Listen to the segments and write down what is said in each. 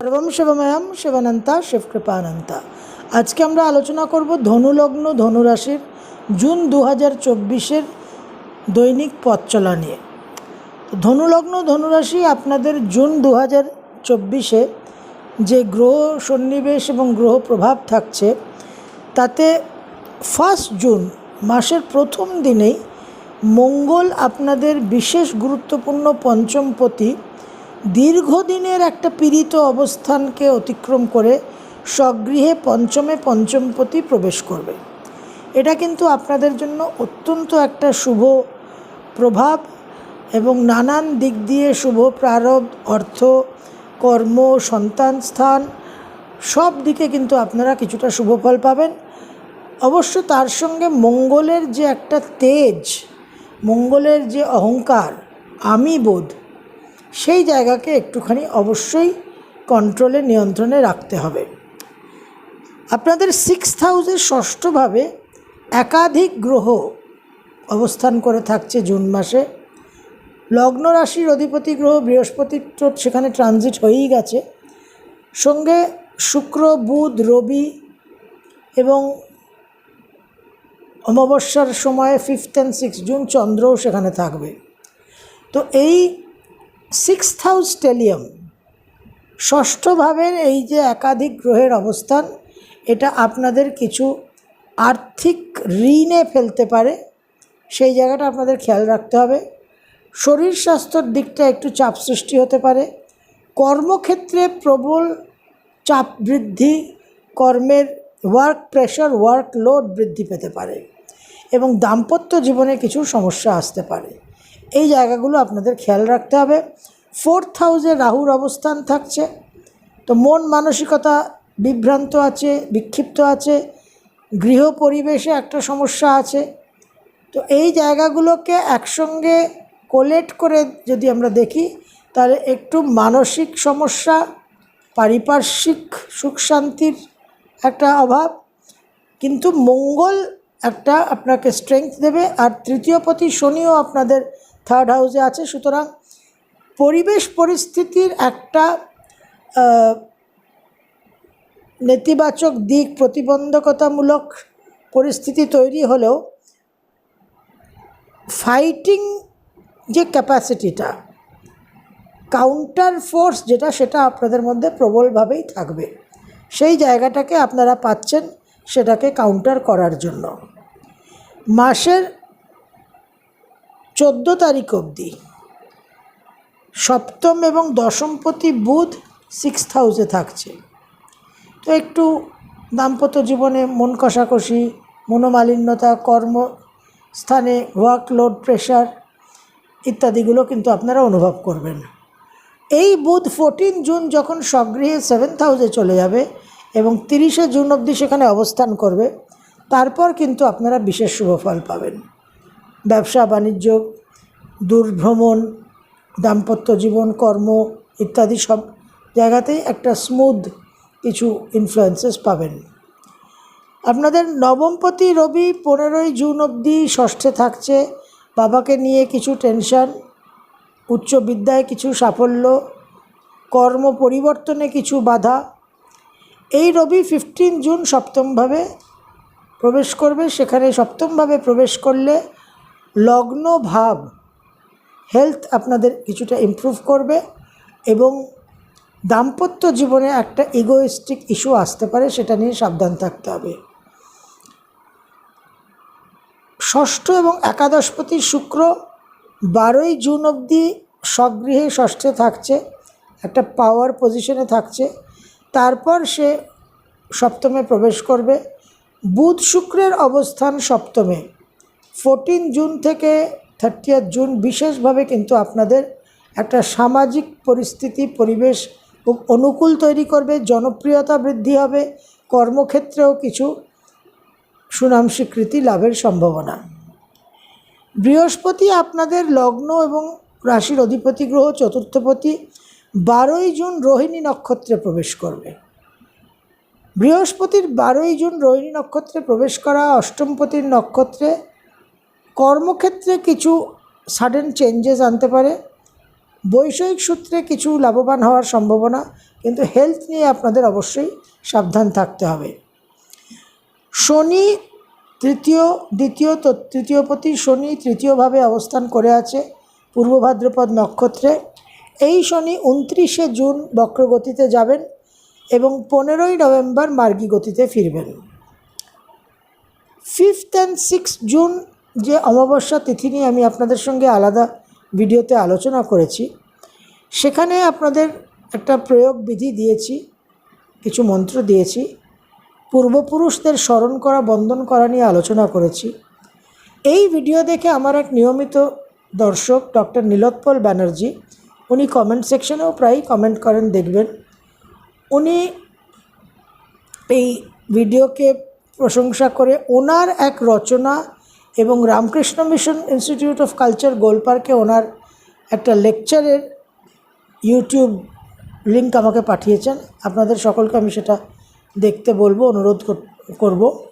সর্বম শিবময়ম শিবানন্তা শিবকৃপানন্তা। আজকে আমরা আলোচনা করব ধনুলগ্ন ধনুরাশির জুন দু হাজার চব্বিশের দৈনিক পথ চলা নিয়ে ধনুলগ্ন ধনুরাশি আপনাদের জুন দু হাজার চব্বিশে যে গ্রহ সন্নিবেশ এবং গ্রহ প্রভাব থাকছে, তাতে ফার্স্ট জুন মাসের প্রথম দিনেই মঙ্গল আপনাদের বিশেষ গুরুত্বপূর্ণ পঞ্চমপতি দীর্ঘদিনের একটা পীড়িত অবস্থানকে অতিক্রম করে স্বগৃহে পঞ্চমে পঞ্চমপতি প্রবেশ করবে। এটা কিন্তু আপনাদের জন্য অত্যন্ত একটা শুভ প্রভাব এবং নানান দিক দিয়ে শুভ প্রারব্ধ অর্থ, কর্ম, সন্তান, স্থান, সব দিকে কিন্তু আপনারা কিছুটা শুভ ফল পাবেন। অবশ্য তার সঙ্গে মঙ্গলের যে একটা তেজ, মঙ্গলের যে অহংকার, আমি বোধ সেই জায়গাকে একটুখানি অবশ্যই কন্ট্রোলে নিয়ন্ত্রণে রাখতে হবে। আপনাদের সিক্স হাউসের ষষ্ঠভাবে একাধিক গ্রহ অবস্থান করে থাকছে জুন মাসে। লগ্ন রাশির অধিপতি গ্রহ বৃহস্পতি তো সেখানে ট্রানজিট হয়েই গেছে। সঙ্গে শুক্র, বুধ, রবি এবং অমাবস্যার সময়ে ফিফথ অ্যান্ড সিক্স জুন চন্দ্রও সেখানে থাকবে। তো এই সিক্স হাউস স্টেলিয়াম ষষ্ঠ ভাবের এই যে একাধিক গ্রহের অবস্থান, এটা আপনাদের কিছু আর্থিক ঋণে ফেলতে পারে। সেই জায়গাটা আপনাদের খেয়াল রাখতে হবে। শরীর স্বাস্থ্যর দিকটা একটু চাপ সৃষ্টি হতে পারে। কর্মক্ষেত্রে প্রবল চাপ বৃদ্ধি, কর্মের ওয়ার্ক প্রেশার ওয়ার্ক লোড বৃদ্ধি পেতে পারে এবং দাম্পত্য জীবনে কিছু সমস্যা আসতে পারে। এই জায়গাগুলো আপনাদের খেয়াল রাখতে হবে। ফোর্থ হাউসে রাহুর অবস্থান থাকছে। তো মন মানসিকতা বিভ্রান্ত আছে, বিক্ষিপ্ত আছে, গৃহ পরিবেশে একটা সমস্যা আছে। তো এই জায়গাগুলোকে একসঙ্গে কোলেট করে যদি আমরা দেখি, তাহলে একটু মানসিক সমস্যা, পারিপার্শ্বিক সুখ শান্তির একটা অভাব। কিন্তু মঙ্গল একটা আপনাকে স্ট্রেংথ দেবে। আর তৃতীয় পতি শনিও আপনাদের থার্ড হাউসে আছে, সুতরাং পরিবেশ পরিস্থিতির একটা নেতিবাচক দিক, প্রতিবন্ধকতামূলক পরিস্থিতি তৈরি হলেও ফাইটিং যে ক্যাপাসিটিটা কাউন্টার ফোর্স যেটা, সেটা আপনাদের মধ্যে প্রবলভাবেই থাকবে। সেই জায়গাটাকে আপনারা পাচ্ছেন সেটাকে কাউন্টার করার জন্য। মাসের চোদ্দ তারিখ অবধি। সপ্তম এবং দশমপতি বুধ সিক্স হাউসে থাকছে। তো একটু দাম্পত্য জীবনে মন কষাকষি, মনোমালিন্যতা, কর্মস্থানে ওয়ার্কলোড প্রেশার ইত্যাদিগুলো কিন্তু আপনারা অনুভব করবেন। এই বুধ ফোরটিন জুন যখন স্বগৃহে সেভেন্থ হাউসে চলে যাবে এবং তিরিশে জুন অবধি সেখানে অবস্থান করবে, তারপর কিন্তু আপনারা বিশেষ শুভ ফল পাবেন। ব্যবসা, বাণিজ্য, দূরভ্রমণ, দাম্পত্য জীবন, কর্ম ইত্যাদি সব জায়গাতেই একটা স্মুথ কিছু ইনফ্লুয়েন্সেস পাবেন। আপনাদের নবমপতি রবি পনেরোই জুন অবধি ষষ্ঠে থাকছে। বাবাকে নিয়ে কিছু টেনশন উচ্চ বিদ্যায় কিছু সাফল্য, কর্ম পরিবর্তনে কিছু বাধা। এই রবি ফিফটিন জুন সপ্তমভাবে প্রবেশ করবে। সেখানে সপ্তমভাবে প্রবেশ করলে লগ্ন ভাব হেলথ আপনাদের কিছুটা ইমপ্রুভ করবে এবং দাম্পত্য জীবনে একটা ইগোয়েস্টিক ইস্যু আসতে পারে, সেটা নিয়ে সাবধান থাকতে হবে। ষষ্ঠ এবং একাদশপতি শুক্র বারোই জুন অবধি স্বগৃহে ষষ্ঠে থাকছে, একটা পাওয়ার পজিশনে থাকছে। তারপর সে সপ্তমে প্রবেশ করবে। বুধ শুক্রের অবস্থান সপ্তমে। ফোরটিন জুন থেকে থার্টিয়াথ জুন বিশেষভাবে কিন্তু আপনাদের একটা সামাজিক পরিস্থিতি, পরিবেশ অনুকূল তৈরি করবে, জনপ্রিয়তা বৃদ্ধি হবে, কর্মক্ষেত্রেও কিছু সুনাম স্বীকৃতি লাভের সম্ভাবনা। বৃহস্পতি আপনাদের লগ্ন এবং রাশির অধিপতি গ্রহ চতুর্থপতি বারোই জুন রোহিণী নক্ষত্রে প্রবেশ করবে। বৃহস্পতির বারোই জুন রোহিণী নক্ষত্রে প্রবেশ করা অষ্টমপতির নক্ষত্রে কর্মক্ষেত্রে কিছু সাডেন চেঞ্জেস আনতে পারে। বৈষয়িক সূত্রে কিছু লাভবান হওয়ার সম্ভাবনা, কিন্তু হেলথ নিয়ে আপনাদের অবশ্যই সাবধান থাকতে হবে। শনি তৃতীয়, দ্বিতীয় তো তৃতীয়পতি শনি তৃতীয়ভাবে অবস্থান করে আছে পূর্ব ভাদ্রপদ নক্ষত্রে। এই শনি উনত্রিশে জুন বক্রগতিতে যাবেন এবং পনেরোই নভেম্বর মার্গী গতিতে ফিরবেন। ফিফথ অ্যান্ড সিক্স জুন যে অমাবস্যা তিথি নিয়ে আমি আপনাদের সঙ্গে আলাদা ভিডিওতে আলোচনা করেছি, সেখানে আপনাদের একটা প্রয়োগ বিধি দিয়েছি, কিছু মন্ত্র দিয়েছি, পূর্বপুরুষদের স্মরণ করা, বন্ধন করা নিয়ে আলোচনা করেছি। এই ভিডিও দেখে আমার এক নিয়মিত দর্শক ডক্টর নীলোৎপল ব্যানার্জি, উনি কমেন্ট সেকশনেও প্রায়ই কমেন্ট করেন, দেখবেন। উনি এই ভিডিওকে প্রশংসা করে, ওনার এক রচনা এবং Ramakrishna mission institute of culture গোলপার্কে ওনার একটা লেকচারের ইউটিউব লিঙ্ক আমাকে পাঠিয়েছেন। আপনাদের সকলকে আমি সেটা দেখতে বলব, অনুরোধ কর- করব।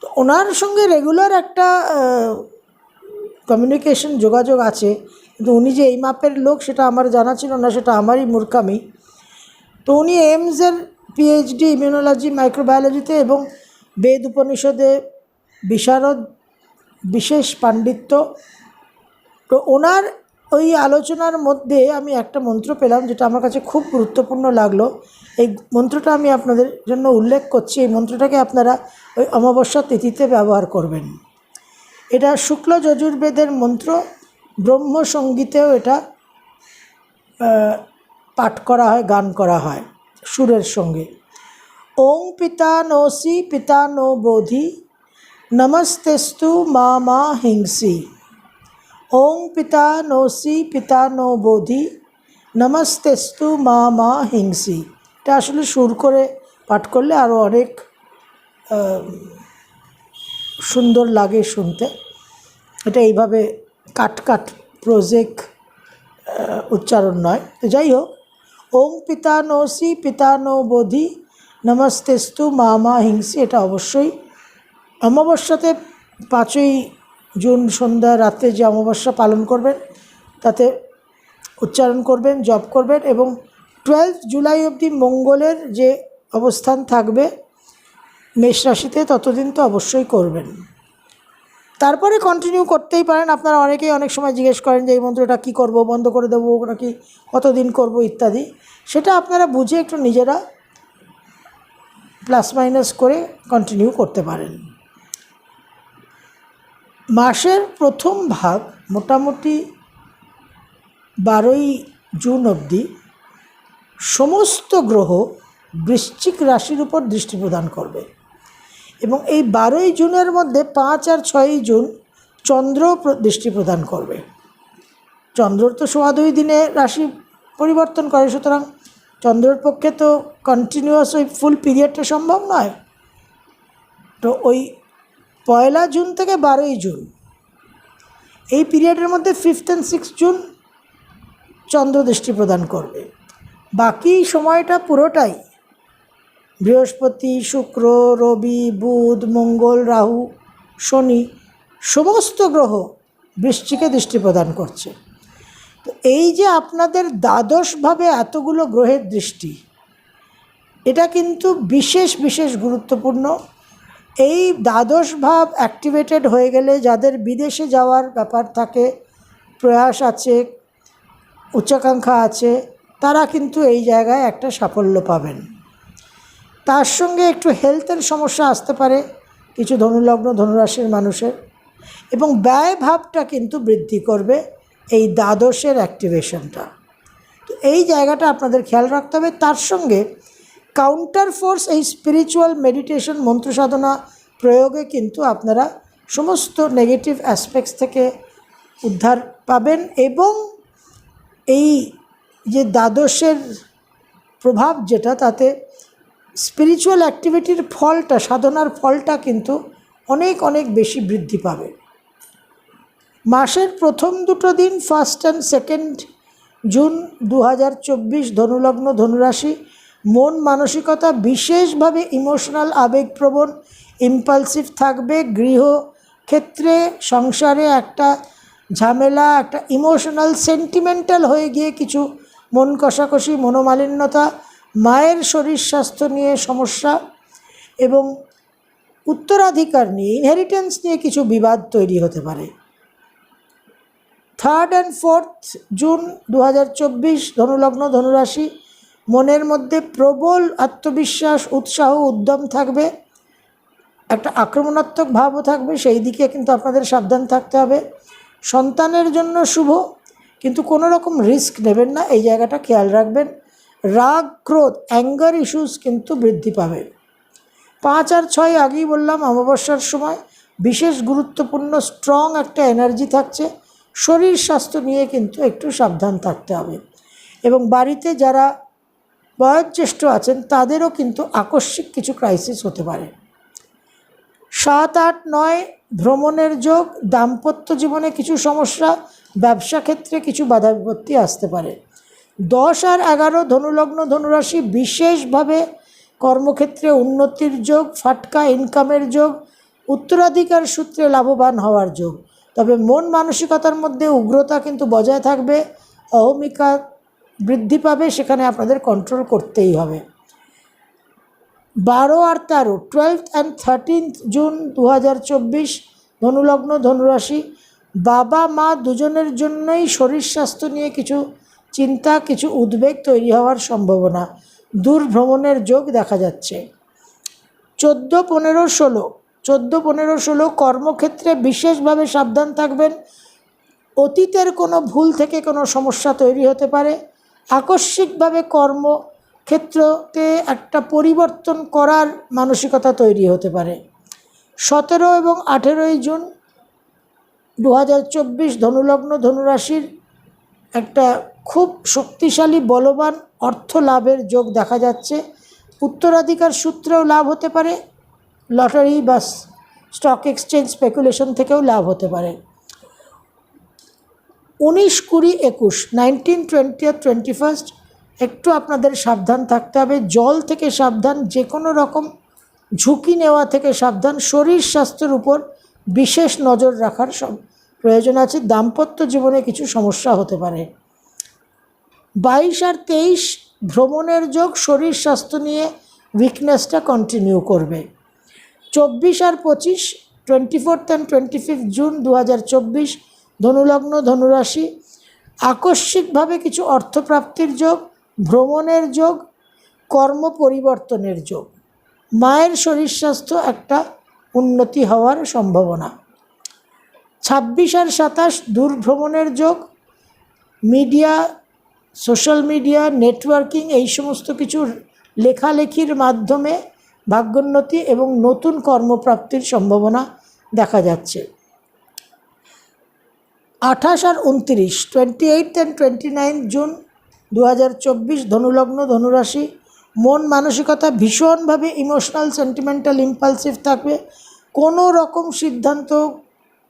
তো ওনার সঙ্গে রেগুলার একটা কমিউনিকেশন যোগাযোগ আছে, কিন্তু উনি যে এই মাপের লোক সেটা আমার জানা ছিল না, সেটা আমারই মূর্খামি। তো উনি এমসের পিএইচডি ইমিউনোলজি মাইক্রোবায়োলজিতে এবং বেদ উপনিষদে, বিশারদ বিশেষ পাণ্ডিত্য। তো ওনার ওই আলোচনার মধ্যে আমি একটা মন্ত্র পেলাম, যেটা আমার কাছে খুব গুরুত্বপূর্ণ লাগল। এই মন্ত্রটা আমি আপনাদের জন্য উল্লেখ করছি। এই মন্ত্রটাকে আপনারা ওই অমাবস্যা তিথিতে ব্যবহার করবেন। এটা শুক্ল যজুর্বেদের মন্ত্র। ব্রহ্মসঙ্গীতেও এটা পাঠ করা হয়, গান করা হয় সুরের সঙ্গে। ওং পিতা নোসি পিতা নো বোধি নমস্তেস্তু মা হিংসি ওং পিতা নোসি পিতা নো বোধি নমস্তেস্তু মা মা হিংসি এটা আসলে সুর করে পাঠ করলে আরও অনেক সুন্দর লাগে শুনতে। এটা এইভাবে কাট কাট প্রোজেক উচ্চারণ নয়। তো যাই হোক ওং পিতা নোসি পিতা নো বোধি। নমস্তেস্তু মা মা হিংসি, এটা অবশ্যই অমাবস্যাতে পাঁচই জুন সন্ধ্যা রাত্রে যে অমাবস্যা পালন করবেন, তাতে উচ্চারণ করবেন, জপ করবেন এবং টুয়েলভ জুলাই অবধি মঙ্গলের যে অবস্থান থাকবে, মেষ রাশিতে ততদিন তো অবশ্যই করবেন। তারপরে কন্টিনিউ করতেই পারেন। আপনারা অনেকেই অনেক সময় জিজ্ঞেস করেন যে, এই মন্ত্রটা কী করব? বন্ধ করে দেবো নাকি? কতদিন করব? ইত্যাদি। সেটা আপনারা বুঝে একটু নিজেরা প্লাস মাইনাস করে কন্টিনিউ করতে পারেন। মাসের প্রথম ভাগ মোটামুটি বারোই জুন অবধি সমস্ত গ্রহ বৃশ্চিক রাশির উপর দৃষ্টি প্রদান করবে। এবং এই বারোই জুনের মধ্যে পাঁচ আর ছয়ই জুন চন্দ্র দৃষ্টি প্রদান করবে। চন্দ্রর তো সোয়া দুই দিনে রাশি পরিবর্তন করে, সুতরাং চন্দ্রর পক্ষে তো কন্টিনিউয়াস ওই ফুল পিরিয়ডটা সম্ভব নয়। তো ওই পয়লা জুন থেকে বারোই জুন। এই পিরিয়ডের মধ্যে ফিফথ অ্যান্ড সিক্স জুন চন্দ্র দৃষ্টি প্রদান করবে। বাকি সময়টা পুরোটাই বৃহস্পতি, শুক্র, রবি, বুধ, মঙ্গল, রাহু, শনি, সমস্ত গ্রহ বৃষ্টিকে দৃষ্টি প্রদান করছে। তো এই যে আপনাদের দ্বাদশভাবে এতগুলো গ্রহের দৃষ্টি, এটা কিন্তু বিশেষ বিশেষ গুরুত্বপূর্ণ। এই দ্বাদশ ভাব অ্যাক্টিভেটেড হয়ে গেলে যাদের বিদেশে যাওয়ার ব্যাপার থাকে, প্রয়াস আছে, উচ্চাকাঙ্ক্ষা আছে, তারা কিন্তু এই জায়গায় একটা সাফল্য পাবেন। তার সঙ্গে একটু হেলথের সমস্যা আসতে পারে, কিছু ধনুলগ্ন ধনুরাশির মানুষের, এবং ব্যয় ভাবটা কিন্তু বৃদ্ধি করবে এই দ্বাদশের অ্যাক্টিভেশনটা তো এই জায়গাটা আপনাদের খেয়াল রাখতে হবে। তার সঙ্গে কাউন্টার ফোর্স এই স্পিরিচুয়াল মেডিটেশন মন্ত্র সাধনা প্রয়োগে কিন্তু আপনারা সমস্ত নেগেটিভ অ্যাসপেক্টস থেকে উদ্ধার পাবেন এবং এই যে দ্বাদশের প্রভাব যেটা, তাতে স্পিরিচুয়াল অ্যাক্টিভিটির ফলটা, সাধনার ফলটা কিন্তু অনেক অনেক বেশি বৃদ্ধি পাবে। মাসের প্রথম দুটো দিন ফার্স্ট অ্যান্ড সেকেন্ড জুন দু হাজার চব্বিশ ধনুলগ্ন ধনুরাশি মন মানসিকতা বিশেষভাবে ইমোশনাল আবেগপ্রবণ ইম্পালসিভ থাকবে গৃহ ক্ষেত্রে সংসারে একটা ঝামেলা, একটা ইমোশনাল সেন্টিমেন্টাল হয়ে গিয়ে কিছু মন কষাকষি, মনোমালিন্যতা, মায়ের শরীর স্বাস্থ্য নিয়ে সমস্যা এবং উত্তরাধিকার নিয়ে ইনহেরিটেন্স নিয়ে কিছু বিবাদ তৈরি হতে পারে। থার্ড অ্যান্ড ফোর্থ জুন দু হাজার চব্বিশ, ধনুলগ্ন, ধনুরাশি মনের মধ্যে প্রবল আত্মবিশ্বাস, উৎসাহ, উদ্যম থাকবে, একটা আক্রমণাত্মক ভাবও থাকবে, সেই দিকে কিন্তু আপনাদের সাবধান থাকতে হবে। সন্তানের জন্য শুভ, কিন্তু কোনো রকম রিস্ক নেবেন না, এই জায়গাটা খেয়াল রাখবেন। রাগ, ক্রোধ অ্যাঙ্গার ইস্যুস কিন্তু বৃদ্ধি পাবে। পাঁচ আর ছয় আগেই বললাম, অমাবস্যার সময় বিশেষ গুরুত্বপূর্ণ স্ট্রং একটা এনার্জি থাকছে। শরীর স্বাস্থ্য নিয়ে কিন্তু একটু সাবধান থাকতে হবে। এবং বাড়িতে যারা বয়োজ্যেষ্ঠ আছেন, তাদেরও কিন্তু আকস্মিক কিছু ক্রাইসিস হতে পারে। সাত, আট, নয়, ভ্রমণের যোগ, দাম্পত্য জীবনে কিছু সমস্যা, ব্যবসা ক্ষেত্রে কিছু বাধা বিপত্তি আসতে পারে। দশ আর এগারো, ধনুলগ্ন ধনুরাশি বিশেষভাবে কর্মক্ষেত্রে উন্নতির যোগ, ফাটকা ইনকামের যোগ, উত্তরাধিকার সূত্রে লাভবান হওয়ার যোগ। তবে মন মানসিকতার মধ্যে উগ্রতা কিন্তু বজায় থাকবে। অহমিকা বৃদ্ধি পাবে, সেখানে আপনাদের কন্ট্রোল করতেই হবে। বারো আর তেরো টুয়েলথ অ্যান্ড থার্টিনথ জুন দু হাজার চব্বিশ, ধনুলগ্ন, ধনুরাশি। বাবা, মা দুজনের জন্যই শরীর স্বাস্থ্য নিয়ে কিছু চিন্তা, কিছু উদ্বেগ তৈরি হওয়ার সম্ভাবনা। দূর ভ্রমণের যোগ দেখা যাচ্ছে। চোদ্দ, পনেরো, ষোলো, চোদ্দ, পনেরো, ষোলো কর্মক্ষেত্রে বিশেষভাবে সাবধান থাকবেন। অতীতের কোনো ভুল থেকে কোনো সমস্যা তৈরি হতে পারে। আকস্মিকভাবে কর্মক্ষেত্রতে একটা পরিবর্তন করার মানসিকতা তৈরি হতে পারে। সতেরো এবং আঠেরোই জুন দু হাজার চব্বিশ ধনুলগ্ন ধনুরাশির একটা খুব শক্তিশালী, বলবান অর্থ লাভের যোগ দেখা যাচ্ছে। উত্তরাধিকার সূত্রেও লাভ হতে পারে। লটারি বা স্টক এক্সচেঞ্জ স্পেকুলেশন থেকেও লাভ হতে পারে। উনিশ কুড়ি একুশ নাইনটিন টোয়েন্টি আর টোয়েন্টি ফার্স্ট একটু আপনাদের সাবধান থাকতে হবে। জল থেকে সাবধান যে কোনো রকম ঝুঁকি নেওয়া থেকে সাবধান। শরীর স্বাস্থ্যের উপর বিশেষ নজর রাখার সব প্রয়োজন আছে। দাম্পত্য জীবনে কিছু সমস্যা হতে পারে। বাইশ আর তেইশ, ভ্রমণের যোগ শরীর স্বাস্থ্য নিয়ে উইকনেসটা কন্টিনিউ করবে। চব্বিশ আর পঁচিশ twenty fourth and twenty fifth June দু হাজার চব্বিশ ধনুলগ্ন, ধনুরাশি, আকস্মিকভাবে কিছু অর্থপ্রাপ্তির যোগ, ভ্রমণের যোগ, কর্ম পরিবর্তনের যোগ। মায়ের শরীর স্বাস্থ্য একটা উন্নতি হওয়ার সম্ভাবনা। ছাব্বিশ আর সাতাশ দূর ভ্রমণের যোগ, মিডিয়া, সোশ্যাল মিডিয়া, নেটওয়ার্কিং, এই সমস্ত কিছু লেখালেখির মাধ্যমে ভাগ্যোন্নতি এবং নতুন কর্মপ্রাপ্তির সম্ভাবনা দেখা যাচ্ছে। আঠাশ আর উনত্রিশ twenty eight and twenty nine June দু হাজার চব্বিশ ধনুলগ্ন ধনুরাশি। মন মানসিকতা ভীষণভাবে ইমোশনাল সেন্টিমেন্টাল ইম্পালসিভ থাকবে। কোনো রকম সিদ্ধান্ত,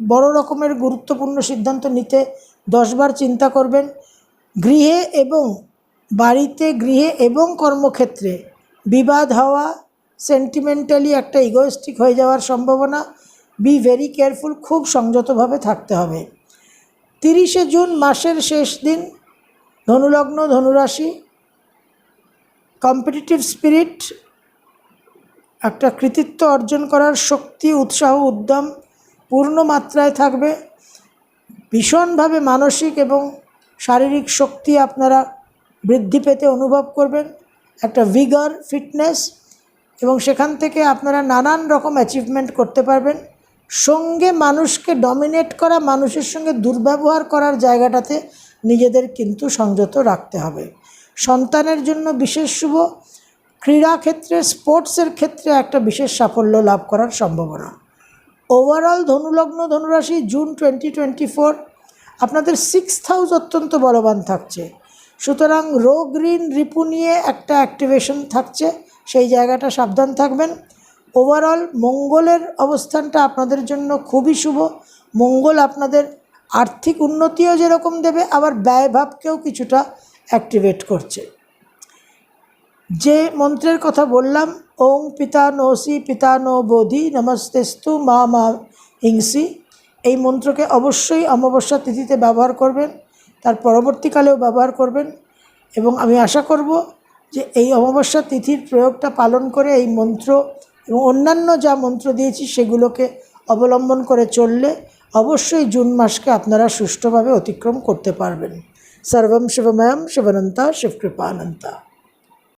বড় রকমের গুরুত্বপূর্ণ সিদ্ধান্ত নিতে দশবার চিন্তা করবেন। গৃহে এবং বাড়িতে, গৃহে এবং কর্মক্ষেত্রে বিবাদ হওয়া সেন্টিমেন্টালি একটা ইগোয়েস্টিক হয়ে যাওয়ার সম্ভাবনা। বি ভেরি কেয়ারফুল খুব সংযতভাবে থাকতে হবে। তিরিশে জুন মাসের শেষ দিন, ধনুলগ্ন ধনুরাশি কম্পিটিটিভ স্পিরিট একটা কৃতিত্ব অর্জন করার শক্তি, উৎসাহ, উদ্যম পূর্ণ মাত্রায় থাকবে। ভীষণভাবে মানসিক এবং শারীরিক শক্তি আপনারা বৃদ্ধি পেতে অনুভব করবেন। একটা ভিগার ফিটনেস এবং সেখান থেকে আপনারা নানান রকম অ্যাচিভমেন্ট করতে পারবেন। সঙ্গে মানুষকে ডমিনেট করা, মানুষের সঙ্গে দুর্ব্যবহার করার জায়গাটাতে নিজেদের কিন্তু সংযত রাখতে হবে। সন্তানের জন্য বিশেষ শুভ ক্রীড়া ক্ষেত্রে স্পোর্টসের ক্ষেত্রে একটা বিশেষ সাফল্য লাভ করার সম্ভাবনা। ওভারঅল ধনুলগ্ন ধনুরাশি জুন টোয়েন্টি টোয়েন্টি ফোর আপনাদের সিক্সথ হাউস অত্যন্ত বলবান থাকছে। সুতরাং রোগ ঋণ রিপু নিয়ে একটা অ্যাক্টিভেশন থাকছে। সেই জায়গাটা সাবধান থাকবেন। ওভারঅল মঙ্গলের অবস্থানটা আপনাদের জন্য খুবই শুভ। মঙ্গল আপনাদের আর্থিক উন্নতিও যেরকম দেবে, আবার ব্যয়ভাবকেও কিছুটা অ্যাক্টিভেট করছে। যে মন্ত্রের কথা বললাম, ওং পিতা নোসি পিতা নো বোধি নমস্তেস্তু মা মা হিংসি, এই মন্ত্রকে অবশ্যই অমাবস্যা তিথিতে ব্যবহার করবেন, তার পরবর্তীকালেও ব্যবহার করবেন এবং আমি আশা করব যে এই অমাবস্যা তিথির প্রয়োগটা পালন করে এই মন্ত্র এবং অন্যান্য যা মন্ত্র দিয়েছি সেগুলোকে অবলম্বন করে চললে অবশ্যই জুন মাসকে আপনারা সুষ্ঠুভাবে অতিক্রম করতে পারবেন। সর্বম শিবময়ম শিবনন্তা শিবকৃপানন্তা।